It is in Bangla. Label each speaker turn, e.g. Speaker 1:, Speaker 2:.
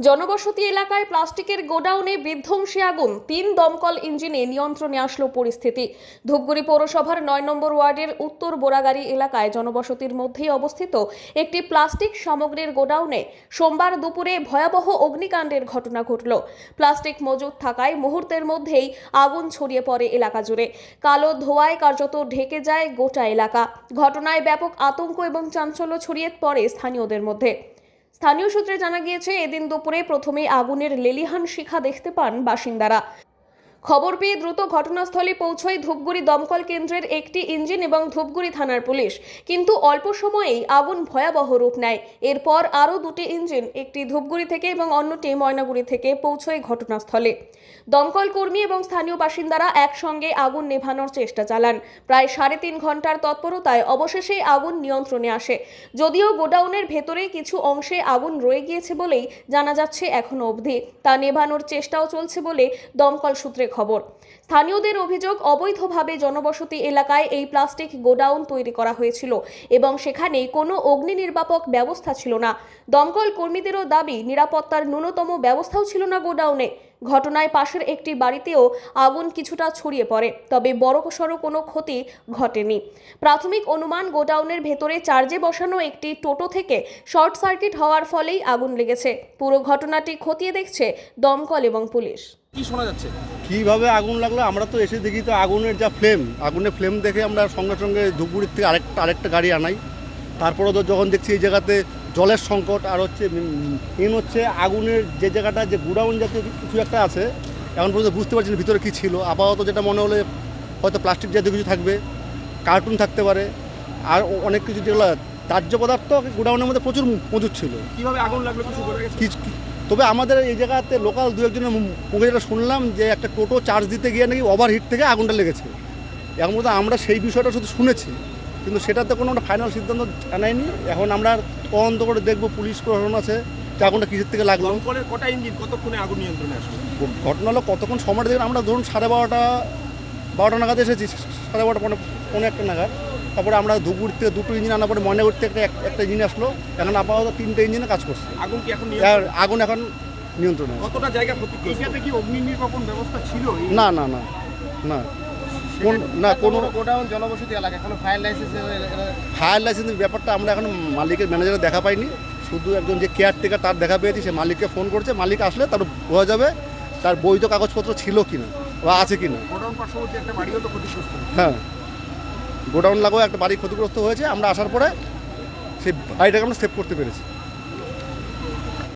Speaker 1: জনবসতি এলাকায় প্লাস্টিকের গোডাউনে বিধ্বংসী আগুন। তিন দমকল ইঞ্জিনে নিয়ন্ত্রণে আসলো পরিস্থিতি। ধূপগুড়ি পৌরসভার নয় নম্বর ওয়ার্ডের উত্তর বোরাগাড়ি এলাকায় জনবসতির মধ্যেই অবস্থিত একটি প্লাস্টিক সামগ্রীর গোডাউনে সোমবার দুপুরে ভয়াবহ অগ্নিকাণ্ডের ঘটনা ঘটল। প্লাস্টিক মজুদ থাকায় মুহূর্তের মধ্যেই আগুন ছড়িয়ে পড়ে এলাকা জুড়ে। কালো ধোঁয়ায় কার্যত ঢেকে যায় গোটা এলাকা। ঘটনায় ব্যাপক আতঙ্ক এবং চাঞ্চল্য ছড়িয়ে পড়ে স্থানীয়দের মধ্যে। স্থানীয় সূত্রে জানা গিয়েছে এদিন দুপুরে প্রথমে আগুনের লেলিহান শিখা দেখতে পান বাসিন্দারা। খবর পেয়ে দ্রুত ঘটনাস্থলে পৌঁছয় ধূপগুড়ি দমকল কেন্দ্রের একটি ইঞ্জিন এবং ধূপগুড়ি থানার পুলিশ। কিন্তু অল্প সময়েই আগুন ভয়াবহ রূপ নেয়। এরপর আরও দুটি ইঞ্জিন, একটি ধূপগুড়ি থেকে এবং অন্যটি ময়নাগুড়ি থেকে পৌঁছয় ঘটনাস্থলে। দমকল কর্মী এবং স্থানীয় বাসিন্দারা একসঙ্গে আগুন নেভানোর চেষ্টা চালান। প্রায় সাড়ে তিন ঘণ্টার তৎপরতায় অবশেষে আগুন নিয়ন্ত্রণে আসে। যদিও গোডাউনের ভেতরে কিছু অংশে আগুন রয়ে গিয়েছে বলেই জানা যাচ্ছে এখনও অবধি। তা নেভানোর চেষ্টাও চলছে বলে দমকল সূত্রে খবর। স্থানীয়দের অভিযোগ, অবৈধভাবে জনবসতি এলাকায় এই প্লাস্টিক গোডাউন তৈরি করা হয়েছিল এবং সেখানে কোনো অগ্নি নির্বাপক ব্যবস্থা ছিল না। দমকল কর্মীদেরও দাবি, নিরাপত্তার ন্যূনতম ব্যবস্থাও ছিল না গোডাউনে। ঘটনায় পাশের একটি বাড়িতেও আগুন কিছুটা ছড়িয়ে পড়ে, তবে বড়সড় কোনো ক্ষতি ঘটেনি। প্রাথমিক অনুমান, গোডাউনের ভেতরে চার্জে বসানো একটি টোটো থেকে শর্ট সার্কিট হওয়ার ফলেই আগুন লেগেছে। পুরো ঘটনাটি খতিয়ে দেখছে দমকল এবং পুলিশ।
Speaker 2: কি শোনা যাচ্ছে?
Speaker 3: কীভাবে আগুন লাগল? আমরা তো এসে দেখি তো আগুনের যা ফ্লেম আগুনের ফ্লেম দেখে আমরা সঙ্গে সঙ্গে ধূপগুড়ির থেকে আরেকটা আরেকটা গাড়ি আনাই। তারপরে তো যখন দেখছি এই জায়গাতে জলের সংকট আর হচ্ছে মেন হচ্ছে আগুনের যে জায়গাটা যে গুডাউন জাতীয় কিছু একটা আছে এখন পর্যন্ত বুঝতে পারছি না ভিতরে কী ছিল। আপাতত যেটা মনে হলে হয়তো প্লাস্টিক জাতীয় কিছু থাকবে কার্টুন থাকতে পারে আর অনেক কিছু যেগুলো দাহ্য পদার্থ গোডাউনের মধ্যে প্রচুর মজুদ ছিল।
Speaker 2: কীভাবে আগুন লাগল কিছু
Speaker 3: তবে আমাদের এই জায়গাতে লোকাল দু একজনের মুখে যেটা শুনলাম যে একটা টোটো চার্জ দিতে গিয়ে নাকি ওভারহিট থেকে আগুনটা লেগেছে। এখন মধ্যে আমরা সেই বিষয়টা শুধু শুনেছি কিন্তু সেটাতে কোনো একটা ফাইনাল সিদ্ধান্ত জানাইনি। এখন আমরা তদন্ত করে দেখব পুলিশ প্রশাসন আছে যে আগুনটা কিসের থেকে লাগল।
Speaker 2: কটা ইঞ্জিন কতক্ষণে আগুন নিয়ন্ত্রণে আসলো?
Speaker 3: ঘটনা হলো কতক্ষণ সময়টা দেখবেন আমরা ধরুন সাড়ে বারোটা বারোটা নাগাদ এসেছি সাড়ে বারোটা পনেরো পনেরো একটা নাগাদ। তারপরে আমরা ধুপগুড়ি থেকে দুটো ইঞ্জিন আনার পরে ময়নাগুড়ি থেকে একটা একটা ইঞ্জিন আসলো। এখন আপাতত তিনটে ইঞ্জিনে কাজ করছে।
Speaker 2: আগুন কি এখন
Speaker 3: আর আগুন এখন নিয়ন্ত্রণে।
Speaker 2: কতটা জায়গা ক্ষতিগ্রস্ত? কি অগ্নি নির্বাপন ব্যবস্থা ছিল?
Speaker 3: না না না না। কোন না কোনো
Speaker 2: গোডাউন জনবসতি এলাকা কোনো ফায়ার লাইসেন্স
Speaker 3: ফায়ার লাইসেন্সের ব্যাপারটা আমরা এখন মালিকের ম্যানেজারে দেখা পাইনি। শুধু একজন যে কেয়ারটেকার তার দেখা পেয়েছি সে মালিককে ফোন করছে। মালিক আসলে তার বোঝা যাবে তার বৈধ কাগজপত্র ছিল কিনা। আছে
Speaker 2: তো ক্ষতিগ্রস্ত
Speaker 3: হ্যাঁ। গোডাউন লাগোয়া একটা বাড়ি ক্ষতিগ্রস্ত হয়েছে আমরা আসার পরে সেই বাড়িটাকে আমরা সেভ করতে পেরেছি।